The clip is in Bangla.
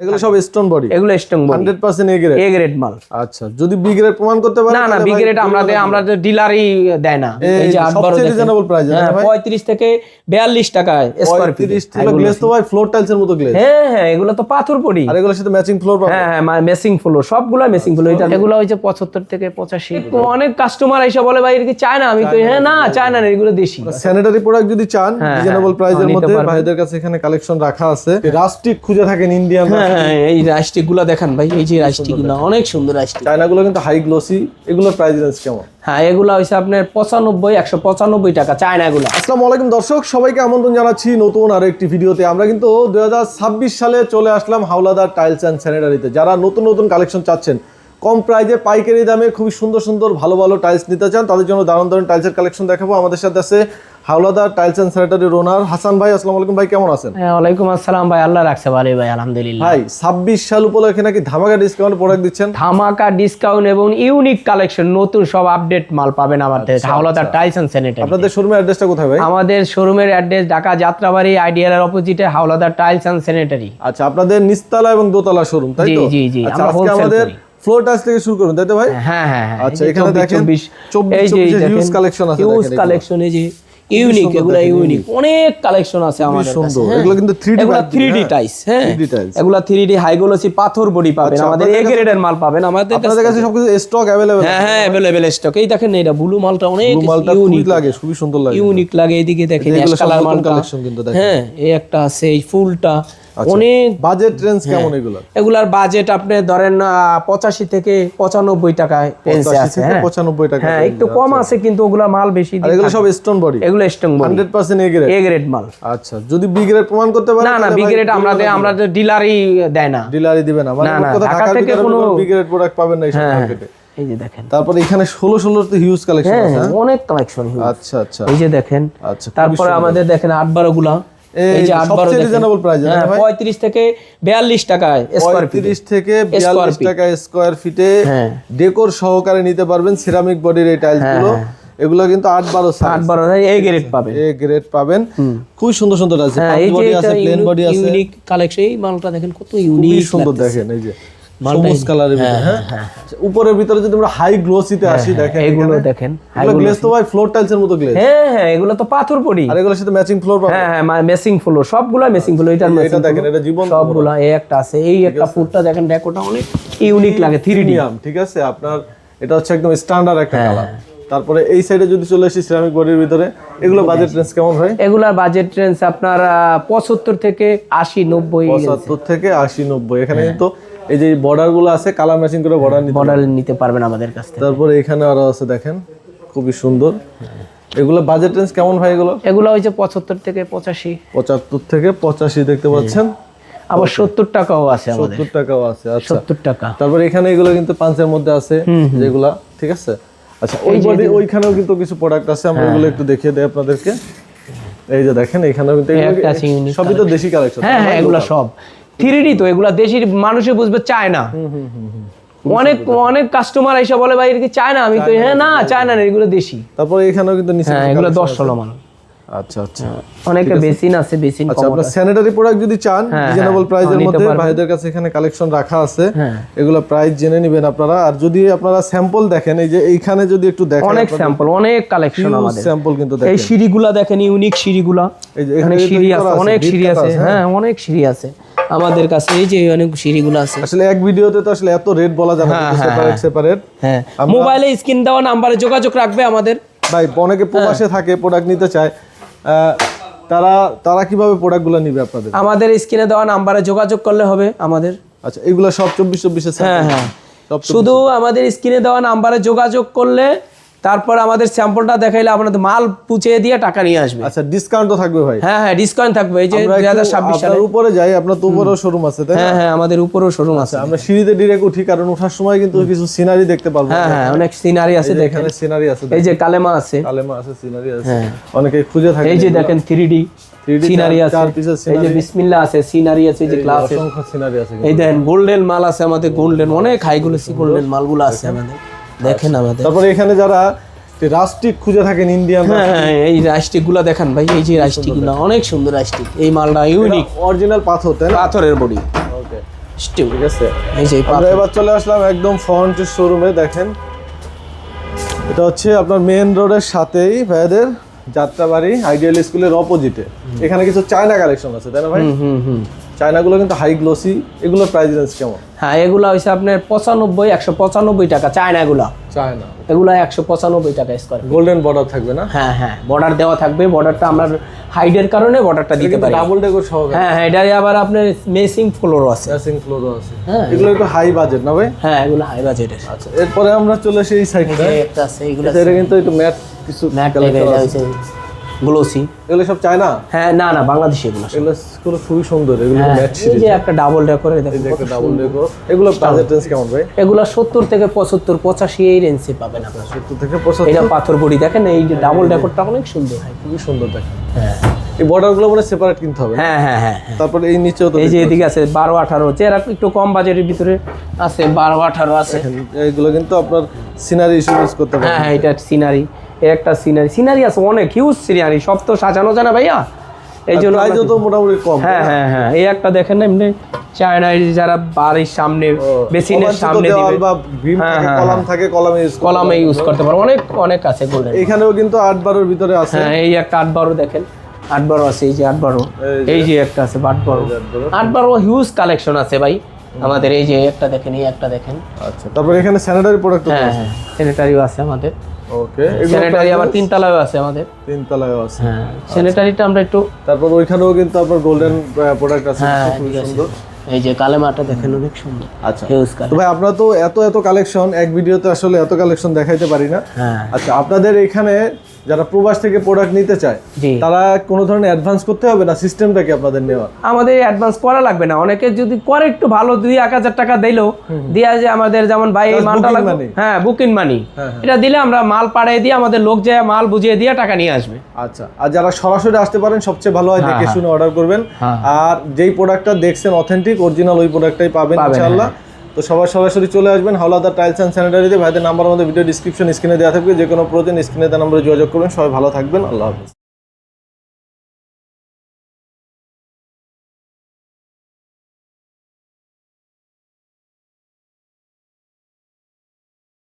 এগুলো সব স্টোন বডি এগুলো strong body hundred percent A grade A grade মাল। আচ্ছা যদি বি গ্রেড প্রমাণ করতে পারে না না বি গ্রেড আমরা দে- আমরা তো ডিলারই দেয় না। এই যে আট বারো সবচেয়ে দেখেন। রিজনেবল প্রাইস হ্যাঁ পঁয়ত্রিশ থেকে বিয়াল্লিশ টাকা স্কোয়ার ফিট 35 থেকে গ্লেজ তো ভাই ফ্লোর টাইলস এর মতো গ্লেজ হ্যাঁ হ্যাঁ এগুলো তো পাথর পড়ি আর এগুলোর সাথে ম্যাচিং ফ্লোর পাবে হ্যাঁ হ্যাঁ মেসিং ফুলো সবগুলো মেসিং ফুলো এটা এগুলো হচ্ছে পঁচাত্তর থেকে পঁচাশি। অনেক কাস্টমার এসে বলে ভাই এটা কি চায় না আমি তো হ্যাঁ না চায় না এগুলো দেশি। স্যানিটারি প্রোডাক্ট যদি চান রিজনেবল প্রাইসের হ্যাঁ, মধ্যে ভাইদের কাছে এখানে কালেকশন রাখা আছে। রাস্টিক খুঁজে থাকেন ইন্ডিয়ান হ্যাঁ হ্যাঁ এই রাইস্টিকগুলো দেখেন ভাই এই যে রাইস্টিকগুলো অনেক সুন্দর রাইস্টিক। চায়না গুলো কিন্তু হাই গ্লোসি এগুলোর প্রাইস রেঞ্জ কেমন? হ্যাঁ এগুলো হচ্ছে আপনার পঁচানব্বই একশো পঁচানব্বই টাকা চায়না এগুলো আসসালামু আলাইকুম দর্শক সবাইকে আমন্ত্রণ জানাচ্ছি নতুন আরও একটি ভিডিওতে। আমরা কিন্তু দুই হাজার ছাব্বিশ সালে চলে আসলাম হাওলাদার টাইলস অ্যান্ড স্যানিটারিতে যারা নতুন নতুন কালেকশন চাচ্ছেন কম প্রাইজে পাইকারি দামে খুবই সুন্দর সুন্দর ভালো ভালো টাইলস নিতে চান তাদের জন্য দারুণ দারুণ টাইলসের কালেকশন দেখাবো। আমাদের সাথে আছে হাওলাদার টাইলস অ্যান্ড স্যানিটারির ওনার হাসান ভাই আসসালামু আলাইকুম ভাই কেমন আছেন? হ্যাঁ ওয়ালাইকুম আসসালাম ভাই আল্লাহ রাখছে ভালো ভাই আলহামদুলিল্লাহ। ভাই ছাব্বিশ সাল উপলক্ষে নাকি ধামাকা ডিসকাউন্ট প্রোডাক্ট দিচ্ছেন? ধামাকা ডিসকাউন্ট এবং ইউনিক কালেকশন নতুন সব আপডেট মাল পাবেন আমাদের হাওলাদার টাইলস অ্যান্ড স্যানিটারি আপনাদের শোরুমের অ্যাড্রেসটা কোথায় ভাই? আমাদের শোরুমের অ্যাড্রেস ঢাকা যাত্রাবাড়ি আইডিয়ার অপোজিটে হাওলাদার টাইলস অ্যান্ড স্যানিটারি আচ্ছা আপনাদের নিচতলা এবং দোতলা শোরুম তাই জি, তো? জি, জি, আচ্ছা আজকে আমাদের ফ্লোর টাইলস থেকে শুরু করুন তাই তো ভাই? হ্যাঁ হ্যাঁ হ্যাঁ আচ্ছা, এখানে দেখেন, 24 24 এর huge collection আছে হিউজ এগুলো। কালেকশন এই যে ইউনিক এগুলা ইউনিক অনেক কালেকশন আছে আমাদের সুন্দর। কাছে, হ্যাঁ। এগুলো কিন্তু 3D এগুলা বাদ দিয়ে, 3D হ্যাঁ। টাইস হ্যাঁ 3D tiles। এগুলা 3D হাই গ্লোসি পাথর বডি পাবেন আচ্ছা, আমাদের এ গ্রেডের মাল পাবেন আমাদের কাছে আপনাদের কাছে সবকিছু স্টক অ্যাভেলেবেল হ্যাঁ হ্যাঁ अवेलेबल স্টক এই দেখেন না এটা ব্লু মালটা অনেক মালটা খুবই ইউনিক লাগে খুবই সুন্দর লাগে ইউনিক লাগে এদিকে দেখেন এগুলো অ্যাশ সব কালার নতুন মালটা collection কিন্তু দেখেন। হ্যাঁ এই একটা আছে এই ফুলটা আচ্ছা। অনেক বাজেট রেঞ্জ কেমন এগুলো এগুলার বাজেট আপনি ধরেন পঁচাশি থেকে পঁচানব্বই টাকায় রেঞ্জে 85 আছে থেকে হ্যাঁ। 95 টাকা হ্যাঁ একটু কম আছে কিন্তু ওগুলা মাল বেশি এগুলো সব স্টোন বডি এগুলো strong body 100% A grade A grade মাল। আচ্ছা যদি বি গ্রেড প্রমাণ করতে পারে না না বি গ্রেড আমরা আমরা ডিলারই দেয় না। ডিলারই দিবে না। মানে ঢাকা থেকে কোনো- বি গ্রেড প্রোডাক্ট পাবেন না এই হ্যাঁ, মার্কেটে এই যে দেখেন। তারপরে এখানে 16 16 তে হিউজ কালেকশন হ্যাঁ আছে হ্যাঁ, অনেক কালেকশন আচ্ছা আচ্ছা। এই যে দেখেন আচ্ছা তারপরে আমাদের দেখেন আট বারো গুলা। এই এই যে যে আট বারো সবচেয়ে রিজনেবল প্রাইস হ্যাঁ পঁয়ত্রিশ থেকে বিয়াল্লিশ টাকায় স্কোয়ার ফিট 35 থেকে 42 টাকা স্কয়ার ফিটে হ্যাঁ। ডেকোর সহকারে নিতে পারবেন সিরামিক বডির এই টাইলস এগুলো কিন্তু 8 12 হ্যাঁ, আট বারো এ গ্রেড পাবেন। এ গ্রেড পাবেন খুব সুন্দর সুন্দর আছে। হ্যাঁ বডি প্লেন বডি আছে ইউনিক কালেকশন এই মালটা দেখেন কত ইউনিক সুন্দর দেখেন এই যে। মালটা সবুজ কালারের ভিতরে হ্যাঁ আচ্ছা, উপরের ভিতরে যদি আমরা হাই গ্লোসিতে আসি দেখেন এগুলো দেখেন এগুলো গ্লেজ তো ভাই ফ্লোর টাইলস এর মতো গ্লেজ হ্যাঁ হ্যাঁ এগুলো তো পাথর পড়ি আর এগুলোর সাথে ম্যাচিং ফ্লোর পাবেন। হ্যাঁ হ্যাঁ মেসিং ফুলো সবগুলা মেসিং ফুলো এটার এটা দেখেন এটা জীবন সবগুলা এই একটা আছে এই একটা ফুটটা দেখেন ডেকোটা অনেক ইউনিক লাগে থ্রি ডি ঠিক আছে? আপনার এটা হচ্ছে একদম স্ট্যান্ডার্ড একটা হ্যাঁ। কালার তারপরে এই সাইডে যদি চলে আসি সিরামিক বডির ভিতরে এগুলো বাজেট রেঞ্জ কেমন হয় এগুলার বাজেট রেঞ্জ আপনার পঁচাত্তর থেকে আশি নব্বই পঁচাত্তর থেকে আশি নব্বই এখানে কিন্তু এই যে বর্ডারগুলো আছে কালার ম্যাচিং করে বর্ডার নিতে মডেল নিতে পারবেন আমাদের কাছ থেকে। তারপরে এখানে আরও আছে দেখেন খুবই সুন্দর। এগুলো বাজেট রেঞ্জ কেমন ভাই এগুলো? এগুলো হচ্ছে পঁচাত্তর থেকে পঁচাশি। পঁচাত্তর থেকে পঁচাশি দেখতে পাচ্ছেন? আবার সত্তর টাকাও আছে আমাদের। সত্তর টাকাও আছে আচ্ছা। সত্তর টাকা। তারপরে এখানে এগুলো কিন্তু পাঁচের মধ্যে আছে যেগুলা ঠিক আছে? আচ্ছা ওই বডি ওইখানেও কিন্তু কিছু প্রোডাক্ট আছে আমরা হ্যাঁ। ওগুলো একটু দেখিয়ে দেই আপনাদেরকে। এই যে দেখেন এখানেও কিন্তু এগুলো- সবই তো দেশি কালেকশন হ্যাঁ হ্যাঁ এগুলো সব। থ্রি তো এগুলা দেশের মানুষে বুঝবে চায় না অনেক অনেক কাস্টমার এসে বলে ভাই কি চায় না আমি তো হ্যাঁ না চায় না এগুলো দেশি। তারপরে এখানেও কিন্তু নিচে হ্যাঁ এগুলো দশ ষোলো মান আচ্ছা আচ্ছা। অনেকে বেসিন আছে। বেসিন আচ্ছা আপনার স্যানিটারি প্রোডাক্ট যদি চান রিজনেবল প্রাইসের হ্যাঁ, মধ্যে ভাইদের কাছে এখানে কালেকশন রাখা আছে। হ্যাঁ। এগুলো প্রাইস জেনে নেবেন আপনারা। আর যদি আপনারা স্যাম্পল দেখেন এই যে এইখানে যদি একটু দেখেন অনেক স্যাম্পল অনেক কালেকশন আমাদের। স্যাম্পল কিন্তু দেখেন। এই সিঁড়িগুলা দেখেন ইউনিক সিঁড়িগুলা। এই যে এখানে সিঁড়ি আছে অনেক সিঁড়ি আছে, হ্যাঁ অনেক সিঁড়ি আছে। আমাদের কাছে এই যে অনেক সিঁড়িগুলো আছে। আসলে এক ভিডিওতে তো আসলে এত রেট বলা যাবে না সেপারেট সেপারেট হ্যাঁ মোবাইলে স্ক্রিন দেওয়া নাম্বারে যোগাযোগ রাখবে আমাদের। ভাই অনেকে প্রবাসে থাকে প্রোডাক্ট নিতে চায় তারা তারা কীভাবে প্রোডাক্টগুলো নিবে আপনাদের? আমাদের স্ক্রিনে দেওয়া নাম্বারে যোগাযোগ করলে হবে আমাদের। আচ্ছা এগুলো সব চব্বিশ চব্বিশে হ্যাঁ হ্যাঁ। শুধু আমাদের স্ক্রিনে দেওয়া নাম্বারে যোগাযোগ করলে তারপর আমাদের স্যাম্পলটা দেখাইলে আপনাদের মাল পুচিয়ে দিয়ে টাকা নিয়ে আসবে। আচ্ছা ডিসকাউন্ট তো থাকবে ভাই। হ্যাঁ হ্যাঁ ডিসকাউন্ট থাকবে। এই যে আমরা দুই একটু হাজার ছাব্বিশ সালে। আপনার উপরে যাই আপনার তো উপরেও শোরুম আছে তাই? হ্যাঁ হ্যাঁ আমাদের উপরেও শোরুম আছে। আমরা সিঁড়িতে ডিরেক্ট উঠি কারণ ওঠার সময় কিন্তু কিছু সিনারি দেখতে পারব। হ্যাঁ হ্যাঁ অনেক সিনারি আছে দেখেন। এখানে সিনারি আছে এই যে কালেমা আছে। কালেমা আছে সিনারি আছে। অনেকে খুঁজে থাকে এই যে দেখেন থ্রি ডি 3D সিনারি আছে। এই যে আছে সিনারি আছে এই যে অসংখ্য সিনারি আছে এই দেখেন গোল্ডেন মাল আছে আমাদের গোল্ডেন অনেক হাই গুলোসি গোল্ডেন মালগুলো আছে আমাদের। দেখেন আমাদের। তারপরে এখানে যারা রাস্টিক খুঁজে থাকেন ইন্ডিয়ান হ্যাঁ হ্যাঁ, এই রাইস্টিকগুলা দেখেন ভাই এই যে রাইস্টিকগুলা অনেক সুন্দর রাইস্টিক এই মালটা ইউনিক অরিজিনাল পাথর তাই পাথরের বডি। ওকে ঠিক আছে। এই যে আমরা এবার চলে আসলাম একদম ফ্রন্ট শোরুমে দেখেন। এটা হচ্ছে আপনার মেন রোডের সাথেই ভাইয়াদের যাত্রাবাড়ি আইডিয়াল স্কুলের অপোজিটে এখানে কিছু চায়না কালেকশন আছে তাই না ভাই? হুম হুম। চায়নাগুলো কিন্তু হাই গ্লোসি এগুলোর প্রাইস রেঞ্জ কেমন? হ্যাঁ এগুলা হয়েছে আপনার পঁচানব্বই একশো পঁচানব্বই টাকা চায়না এগুলা। চায়না। এগুলা একশো পঁচানব্বই টাকা স্কোয়ার গোল্ডেন বর্ডার থাকবে না? হ্যাঁ হ্যাঁ বর্ডার দেওয়া থাকবে বর্ডারটা আমরা হাইডের কারণে বর্ডারটা দিতে পারি। ডাবল ডেকোর সহ হ্যাঁ হ্যাঁ এটারে আবার আপনার মেসিং ফ্লোরও আছে। ম্যাচিং ফ্লোরও আছে। হ্যাঁ। এগুলো একটু হাই বাজেট না ভাই? হ্যাঁ এগুলো হাই বাজেটের আচ্ছা এরপরে আমরা চলে আসি এই সাইডটা একটা আছে এগুলো এটা কিন্তু একটু ম্যাট কিছু ম্যাট আছে। গ্লোসি। এগুলো সব হ্যাঁ না না বাংলাদেশি এগুলো। এগুলো খুবই সুন্দর এগুলো হ্যাঁ, ম্যাট এই সিরিজ। যে একটা ডাবল ডেকোর একটা ডাবল ডেকোর এগুলো বাজেট রেঞ্জ কেমন ভাই? এগুলো সত্তর থেকে পঁচাত্তর পঁচাশি এই রেঞ্জে পাবেন আপনার। সত্তর থেকে পঁচাত্তর? এটা পাথর বড়ি দেখেন এই যে ডাবল ডেকোরটা অনেক সুন্দর। হয় খুবই সুন্দর দেখেন। হ্যাঁ। এই বর্ডারগুলো মানে সেপারেট কিনতে হবে হ্যাঁ হ্যাঁ হ্যাঁ হ্যাঁ। তারপরে এই নিচেও তো এই যে এদিকে আছে বারো আঠারো চেয়ার একটু কম বাজেটের ভিতরে আছে বারো আঠারো আছে। দেখেন, এইগুলো কিন্তু আপনার সিনারি ইউজ করতে পারবেন। হ্যাঁ হ্যাঁ এটা সিনারি একটা সিনারি সিনারি আছে অনেক হিউজ সিনারি সব তো সাজানো যায় না ভাইয়া। এই জন্য তো মোটামুটি কম হ্যাঁ হ্যাঁ হ্যাঁ এই একটা দেখেন না এমনি চায়নায় যারা বাড়ির সামনে বেসিনের সামনে দিবে। বা ভীম হ্যাঁ, থাকে হ্যাঁ, কলাম থাকে কলামে ইউজ কলামে ইউজ করতে পারো অনেক অনেক আছে গোল্ডেন এখানেও কিন্তু আট বারোর ভিতরে আছে। হ্যাঁ এই একটা আট বারো দেখেন। আট বারো আছে এই যে আট বারো এই যে- একটা আছে আট বারো আট বারো। হিউজ কালেকশন আছে ভাই। আমাদের এই যে একটা দেখেন এই একটা দেখেন। আচ্ছা তারপরে এখানে স্যানিটারি প্রোডাক্ট হ্যাঁ হ্যাঁ স্যানিটারিও আছে আমাদের। ওকে স্যানিটারি আবার তিন তলায় আছে আমাদের। তিন তলায় আছে। হ্যাঁ স্যানিটারিটা আমরা একটু তারপর ওইখানেও কিন্তু আপনার গোল্ডেন প্রোডাক্ট আছে হ্যাঁ খুবই সুন্দর। এই যে কালেমাটা দেখেন অনেক সুন্দর। আচ্ছা। হিউজ কালেকশন ভাই আপনারা তো এত এত কালেকশন এক ভিডিওতে আসলে এত কালেকশন দেখাইতে পারি না। হ্যাঁ। আচ্ছা আপনাদের এখানে যারা প্রবাস থেকে প্রোডাক্ট নিতে চায় তারা কোনো ধরনের অ্যাডভান্স করতে হবে না? সিস্টেমটা কি আপনাদের নেওয়া আমাদের অ্যাডভান্স করা লাগবে না। অনেকে যদি করে একটু ভালো দুই এক হাজার টাকা দিলো দিয়া যে আমাদের যেমন ভাই মালটা লাগবে। হ্যাঁ বুকিং মানি হ্যাঁ, এটা দিলে আমরা মাল পাঠিয়ে দিয়ে আমাদের লোক যায় মাল বুঝিয়ে দিয়ে টাকা নিয়ে আসবে। আচ্ছা আর যারা সরাসরি আসতে পারেন সবচেয়ে ভালো হয় দেখে হ্যাঁ। শুনে অর্ডার করবেন। হ্যাঁ। আর যেই প্রোডাক্টটা দেখছেন অথেন্টিক অরিজিনাল ওই প্রোডাক্টটাই পাবেন, ইনশাআল্লাহ। তো সবাই সরাসরি চলে আসবেন। হাওলাদার টাইলস অ্যান্ড স্যানিটারিতে ভাইদের নাম্বার আমাদের ভিডিও ডিসক্রিপশন স্ক্রিনে দেওয়া থাকবে। যে কোনো প্রয়োজন স্ক্রিনে তার নাম্বারে যোগাযোগ করবেন। সবাই ভালো থাকবেন। আল্লাহ হাফিজ।